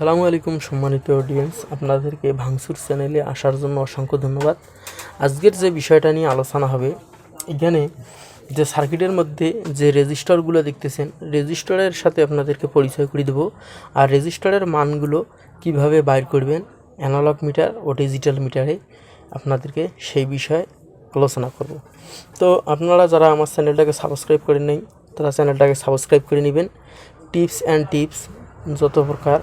সালামু আলাইকুম সম্মানিত অডিয়েন্স আপনাদেরকে ভাংসুর চ্যানেলে আসার জন্য অসংখ্য ধন্যবাদ। আজকের যে বিষয়টা নিয়ে আলোচনা হবে, এখানে যে সার্কিটের মধ্যে যে রেজিস্টারগুলো দেখতেছেন রেজিস্টারের সাথে আপনাদেরকে পরিচয় করে দেবো। আর রেজিস্টারের মানগুলো কীভাবে বাইর করবেন অ্যানালগ মিটার ও ডিজিটাল মিটারে আপনাদেরকে সেই বিষয়ে আলোচনা করব। তো আপনারা যারা আমার চ্যানেলটাকে সাবস্ক্রাইব করে নেই, তারা চ্যানেলটাকে সাবস্ক্রাইব করে নেবেন। টিপস অ্যান্ড টিপস যত প্রকার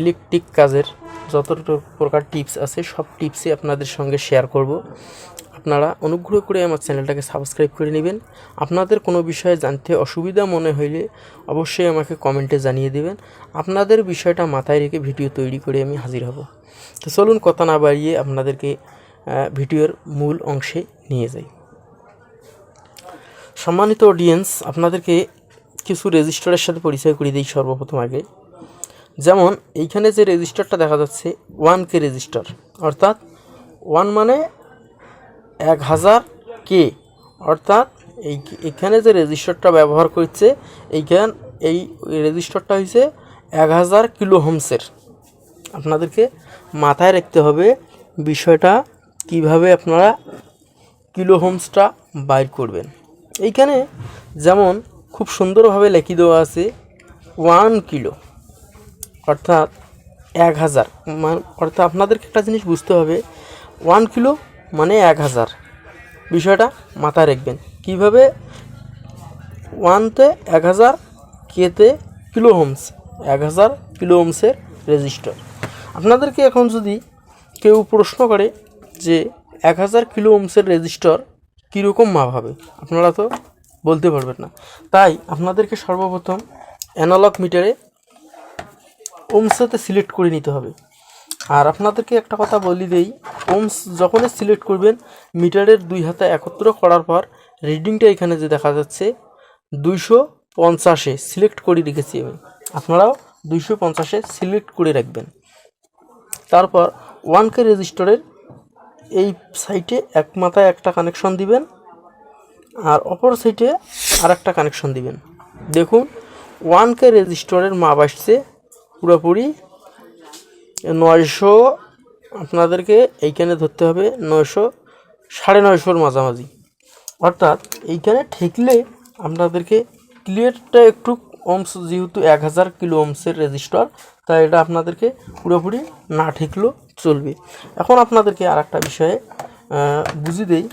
ইলেকট্রিক কাজের যত প্রকার টিপস আছে, সব টিপসই আপনাদের সঙ্গে শেয়ার করব। আপনারা অনুগ্রহ করে আমার চ্যানেলটাকে সাবস্ক্রাইব করে নেবেন। আপনাদের কোনো বিষয়ে জানতে অসুবিধা মনে হইলে অবশ্যই আমাকে কমেন্টে জানিয়ে দেবেন। আপনাদের বিষয়টা মাথায় রেখে ভিডিও তৈরি করে আমি হাজির হব। তো চলুন কথা না বাড়িয়ে আপনাদেরকে ভিডিওর মূল অংশে নিয়ে যাই। সম্মানিত অডিয়েন্স আপনাদেরকে কিছু রেজিস্টারের সাথে পরিচয় করে দিই সর্বপ্রথম আগে। যেমন এইখানে যে রেজিস্টারটা দেখা যাচ্ছে ওয়ান কে রেজিস্টার অর্থাৎ ওয়ান মানে এক হাজার কে অর্থাৎ এই এখানে যে রেজিস্টারটা ব্যবহার করছে, এইখান, এই রেজিস্টারটা হয়েছে এক হাজার কিলো হোমসের আপনাদেরকে মাথায় রাখতে হবে বিষয়টা, কীভাবে আপনারা কিলো হোমসটা বাইর করবেন। এইখানে যেমন খুব সুন্দরভাবে লেখি দেওয়া আছে ওয়ান কিলো অর্থাৎ এক হাজার। মান- অর্থাৎ আপনাদেরকে একটা জিনিস বুঝতে হবে ওয়ান কিলো মানে এক হাজার। বিষয়টা মাথায় রাখবেন। কীভাবে? ওয়ানতে এক হাজার কেতে কিলো হোমস এক হাজার কিলো হোমসের রেজিস্টার আপনাদেরকে এখন যদি কেউ প্রশ্ন করে যে এক হাজার কিলো ওমসের রেজিস্টার কীরকম মাপ হবে, আপনারা তো বলতে পারবেন না। তাই আপনাদেরকে সর্বপ্রথম অ্যানালগ মিটারে ওমসেতে সিলেক্ট করে নিতে হবে। আর আপনাদেরকে একটা কথা বলি দেই, ওমস যখনই সিলেক্ট করবেন, মিটারের দুই হাতে একত্র করার পর রিডিংটা এখানে যে দেখা যাচ্ছে, দুইশো পঞ্চাশে সিলেক্ট করে রেখেছি আমি। আপনারাও দুইশো পঞ্চাশে সিলেক্ট করে রাখবেন। তারপর ওয়ান কে রেজিস্টারের এই সাইটে এক মাথায় একটা কানেকশন দিবেন, আর অপর সাইটে আর একটা কানেকশন দিবেন। দেখুন ওয়ান কে রেজিস্টারের মাপ আসছে পুরোপুরি। নয়শো, আপনাদেরকে এইখানে ধরতে হবে নয়শো, সাড়ে নয়শোর মাঝামাঝি। অর্থাৎ এইখানে ঠেকলে আপনাদেরকে ক্লিয়ারটা একটু ওমস যেহেতু এক হাজার কিলো ওমসের রেজিস্টার, তাই এটা আপনাদেরকে পুরোপুরি না ঠেকলেও চলবে। এখন আপনাদেরকে আর একটা বিষয়ে বুঝিয়ে দেই।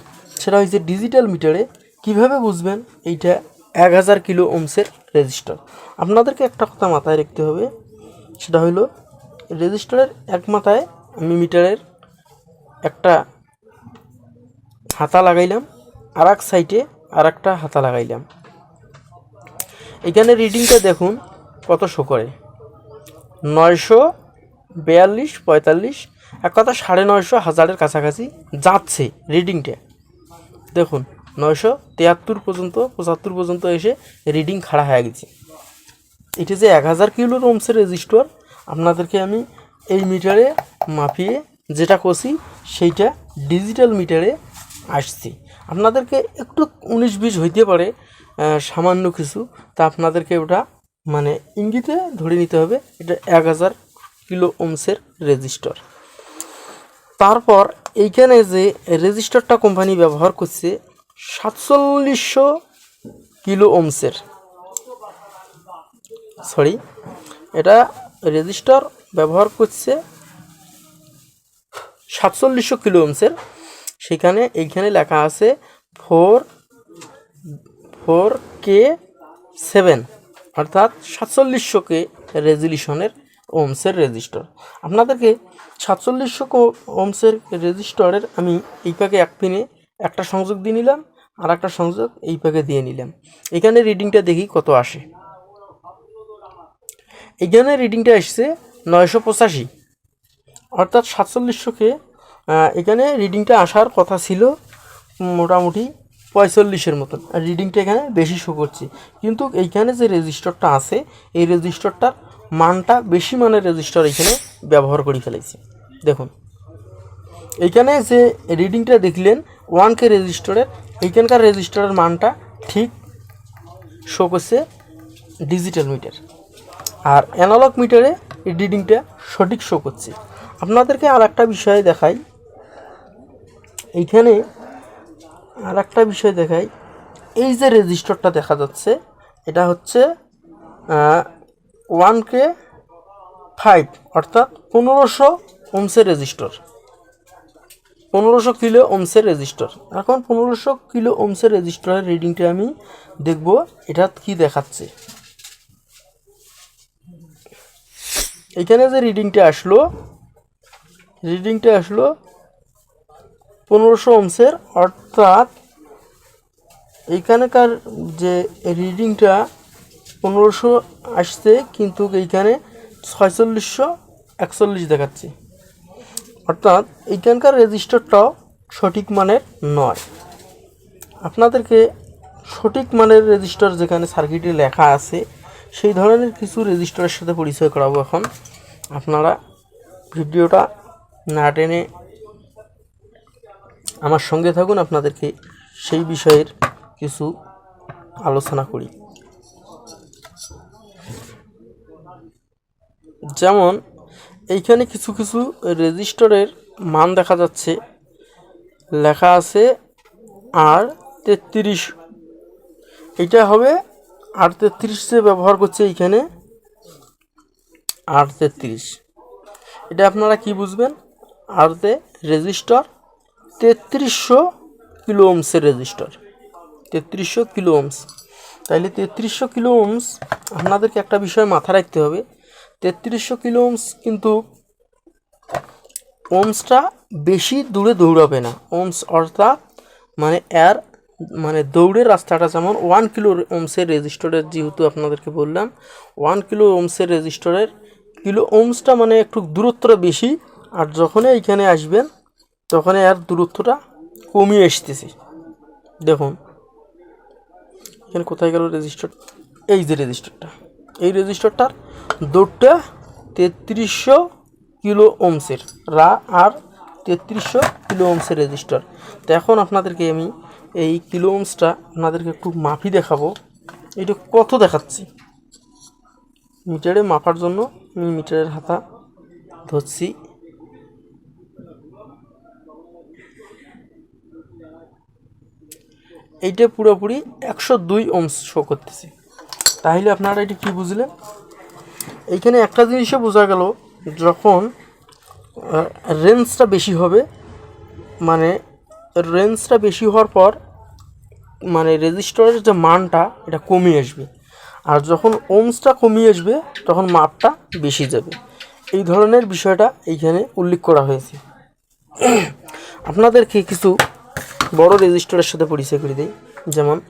সেটা হচ্ছে ডিজিটাল মিটারে কীভাবে বুঝবেন এইটা এক হাজার কিলো ওমসের রেজিস্টার? আপনাদেরকে একটা কথা মাথায় রাখতে হবে। সেটা হলো রেজিস্টারের এক মাথায় আমি মিটারের একটা হাতা লাগাইলাম আর এক সাইডে আর একটা হাতা লাগাইলাম। এখানে রিডিংটা দেখুন কত শো করে। নয়শো বিয়াল্লিশ পঁয়তাল্লিশ, এক কথা সাড়ে নয়শো হাজারের কাছাকাছি যাচ্ছে রিডিংটা দেখুন, নয়শো তিয়াত্তর পর্যন্ত, পঁচাত্তর পর্যন্ত এসে রিডিং খাড়া হয়ে গেছে। এটা যে এক হাজার কিলো ওমসের রেজিস্টর, আপনাদেরকে আমি এই মিটারে মাপিয়ে যেটা করছি, সেইটা ডিজিটাল মিটারে আসছি। আপনাদেরকে একটু উনিশ বিশ হইতে পারে সামান্য কিছু, তা আপনাদেরকে ওটা মানে ইঙ্গিতে ধরে নিতে হবে, এটা এক হাজার কিলো ওমসের রেজিস্টার। তারপর এইখানে যে রেজিস্টারটা কোম্পানি ব্যবহার করছে, সাতচল্লিশশো কিলো ওমসের। সরি, এটা রেজিস্টার ব্যবহার করছে সাতচল্লিশশো কিলো ওমসের সেখানে এইখানে লেখা আছে ফোর ফোর কে সেভেন, অর্থাৎ সাতচল্লিশশো কে রেজলিউশনের ওমসের রেজিস্টার। আপনাদেরকে সাতচল্লিশশো ওমসের রেজিস্টারের আমি এই প্যাকে এক পিনে একটা সংযোগ দিয়ে নিলাম, আর একটা সংযোগ এই প্যাকে দিয়ে নিলাম। এখানে রিডিংটা দেখি কত আসে। এখানে রিডিংটা এসছে নয়শো পঁচাশি। অর্থাৎ সাতচল্লিশশোকে এখানে রিডিংটা আসার কথা ছিল মোটামুটি পঁয়তাল্লিশের মতন। আর রিডিংটা এখানে বেশি শো করছে। কিন্তু এইখানে যে রেজিস্টারটা আছে, এই রেজিস্টারটার মানটা বেশি মানের রেজিস্টার এখানে ব্যবহার করে ফেলেছে। দেখুন এইখানে যে রিডিংটা দেখলেন ওয়ান কে রেজিস্টারের এইখানকার রেজিস্টারের মানটা ঠিক শো করছে ডিজিটাল মিটার আর অ্যানালগ মিটারে এই রিডিংটা সঠিক শো করছে। আপনাদেরকে আর একটা বিষয় দেখাই। এইখানে আর একটা বিষয় দেখাই। এই যে রেজিস্টরটা দেখা যাচ্ছে, এটা হচ্ছে ওয়ান কে ফাইভ অর্থাৎ পনেরোশো ওমসের রেজিস্টর পনেরোশো কিলো ওমসের রেজিস্টর এখন পনেরোশো কিলো ওমসের রেজিস্টারের রিডিংটা আমি দেখব, এটা কি দেখাচ্ছে। এখানে যে রিডিংটা আসলো রিডিংটা আসলো পনেরোশো ওমসের অর্থাৎ এইখানকার যে রিডিংটা পনেরোশো আসছে, কিন্তু এইখানে ছয়চল্লিশশো একচল্লিশ দেখাচ্ছে। অর্থাৎ এইখানকার রেজিস্টারটাও সঠিক মানের নয়। আপনাদেরকে সঠিক মানের রেজিস্টার যেখানে সার্কিটে লেখা আছে সেই ধরনের কিছু রেজিস্টারের সাথে পরিচয় করাবো এখন। আপনারা ভিডিওটা না টেনে আমার সঙ্গে থাকুন, আপনাদেরকে সেই বিষয়ের কিছু আলোচনা করি। যেমন, এইখানে কিছু কিছু রেজিস্টারের মান দেখা যাচ্ছে। লেখা আছে আর তেত্রিশ। এটা হবে আর তেত্রিশ ব্যবহার করছে এইখানে। আর তেত্রিশ এটা আপনারা কি বুঝবেন? আর তে রেজিস্টার তেত্রিশশো কিলো ওমসের রেজিস্টার। তেত্রিশশো কিলো ওমস। তাইলে তেত্রিশশো কিলো ওমস আপনাদেরকে একটা বিষয় মাথা রাখতে হবে। তেত্রিশশো কিলো ওমস কিন্তু ওমসটা বেশি দূরে দৌড়াবে না। ওমস অর্থাৎ মানে এর মানে দৌড়ের রাস্তাটা যেমন ওয়ান কিলো ওমসের রেজিস্টরের যেহেতু আপনাদেরকে বললাম ওয়ান কিলো ওমসের রেজিস্টরের কিলো ওমসটা মানে একটু দূরত্বটা বেশি, আর যখনই এইখানে আসবেন তখন আর দূরত্বটা কমিয়ে আসতেছে। দেখুন, এখানে কোথায় গেল রেজিস্টার এই যে রেজিস্টারটা এই রেজিস্টারটার দৌড়টা তেত্রিশশো কিলো ওমসের রা আর তেত্রিশশো কিলো ওমসের রেজিস্টার তো এখন আপনাদেরকে আমি এই কিলো ওমসটা আপনাদেরকে একটু মাপি দেখাবো। এটা কত দেখাচ্ছি? মিটারে মাপার জন্য আমি মিটারের হাতা ধরছি। এইটা পুরোপুরি একশো দুই ওমস শো করতেছে। তাহলে আপনারা এটি কী বুঝলেন? এইখানে একটা জিনিসও বোঝা গেল, যখন রেঞ্জটা বেশি হবে মানে রেঞ্জটা বেশি হওয়ার পর মানে রেজিস্টরের যে মানটা, এটা কমে আসবে। আর যখন ওমসটা কমিয়ে আসবে, তখন মাপটা বেশি যাবে। এই ধরনের বিষয়টা এইখানে উল্লেখ করা হয়েছে। আপনাদেরকে কিছু বড় রেজিস্টারের সাথে পরিচয় করে দিই। যেমন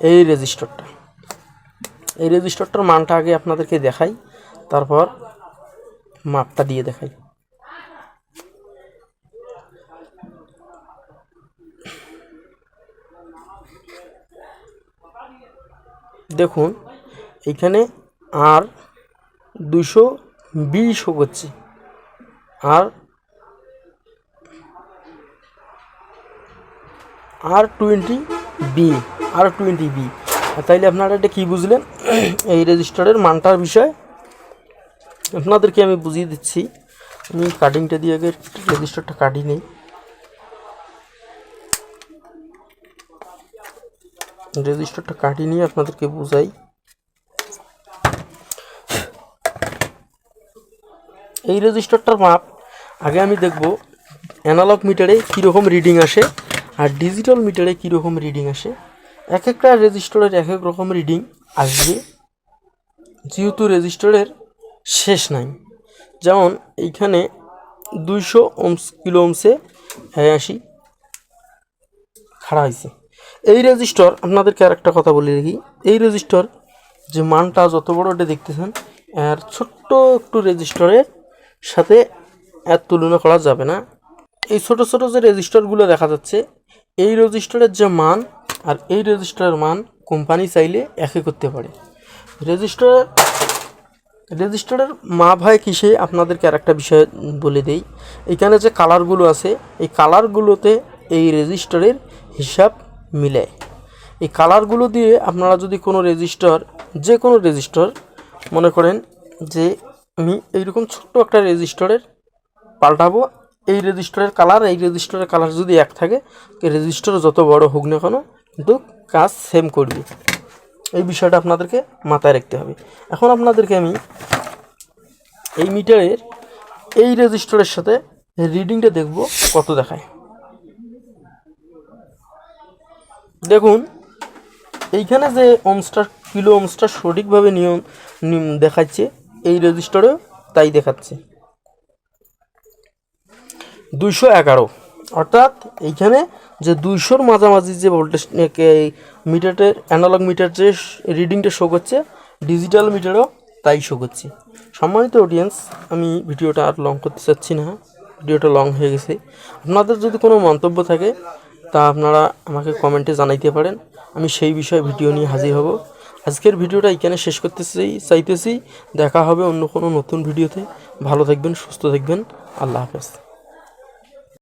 এই রেজিস্টারটা এই রেজিস্টারটার মানটা আগে আপনাদেরকে দেখাই, তারপর মাপটা দিয়ে দেখাই। দেখুন এইখানে আর দুশো বিশ করছে। আর R twenty B, R twenty B. তাইলে আপনারা এটা কী বুঝলেন? এই রেজিস্টারের মানটার বিষয় আপনাদেরকে আমি বুঝিয়ে দিচ্ছি। আমি কাটিংটা দিয়ে আগে রেজিস্টারটা কাটি নেই রেজিস্টারটা কাটি নিয়ে আপনাদেরকে বুঝাই। এই রেজিস্টারটার মাপ, আগে আমি দেখব অ্যানালগ মিটারে কীরকম রিডিং আসে আর ডিজিটাল মিটারে কীরকম রিডিং আসে। এক একটা রেজিস্টারের এক এক রকম রিডিং আসবে, যেহেতু রেজিস্টারের শেষ নাই। যেমন এইখানে দুইশো ওমস কিলো ওমসে হ্যাঁ আসি খাড়া হয়েছে। এই রেজিস্টার, আপনাদেরকে আর একটা কথা বলে রাখি। এই রেজিস্টর যে মানটা যত বড় এটা দেখতেছেন আর ছোট্ট একটু রেজিস্টরের সাথে এর তুলনা করা যাবে না। এই ছোট ছোট যে রেজিস্টরগুলো দেখা যাচ্ছে, এই রেজিস্টরের যে মান আর এই রেজিস্টারের মান কোম্পানি চাইলে একই করতে পারে। রেজিস্টারের রেজিস্টারের মা ভাই কিসে আপনাদেরকে আর একটা বিষয় বলে দেই। এখানে যে কালারগুলো আছে, এই কালারগুলোতে এই রেজিস্টারের হিসাব মিলে। এই কালারগুলো দিয়ে আপনারা যদি কোনো রেজিস্টার যে কোনো রেজিস্টার, মনে করেন যে আমি এইরকম ছোট্ট একটা রেজিস্টারের পাল্টাবো, এই রেজিস্টারের কালার, এই রেজিস্টারের কালার যদি এক থাকে রেজিস্টার যত বড় হোক না কেন, কিন্তু কাজ সেম করবে। এই বিষয়টা আপনাদেরকে মাথায় রাখতে হবে। এখন আপনাদেরকে আমি এই মিটারের এই রেজিস্টারের সাথে রিডিংটা দেখব কত দেখায়। দেখুন, এইখানে যে ওমস্টার কিলো ওমস্টার সঠিকভাবে নিয়ম দেখাচ্ছে, এই রেজিস্টারেও তাই দেখাচ্ছে। দুইশো এগারো। অর্থাৎ এইখানে যে দুইশোর মাঝামাঝি যে ভোল্টেজ মিটারের অ্যানালগ মিটার যে রিডিংটা শো করছে ডিজিটাল মিটারও তাই শো করছে। সম্মানিত অডিয়েন্স আমি ভিডিওটা আর লং করতে চাচ্ছি না, ভিডিওটা লং হয়ে গেছে। আপনাদের যদি কোনো মন্তব্য থাকে তা আপনারা আমাকে কমেন্টে জানাইতে পারেন। আমি সেই বিষয়ে ভিডিও নিয়ে হাজির হব। আজকের ভিডিওটা এখানে শেষ করতে চাই চাইতেছি দেখা হবে অন্য কোনো নতুন ভিডিওতে ভালো থাকবেন, সুস্থ থাকবেন। আল্লাহ হাফেজ।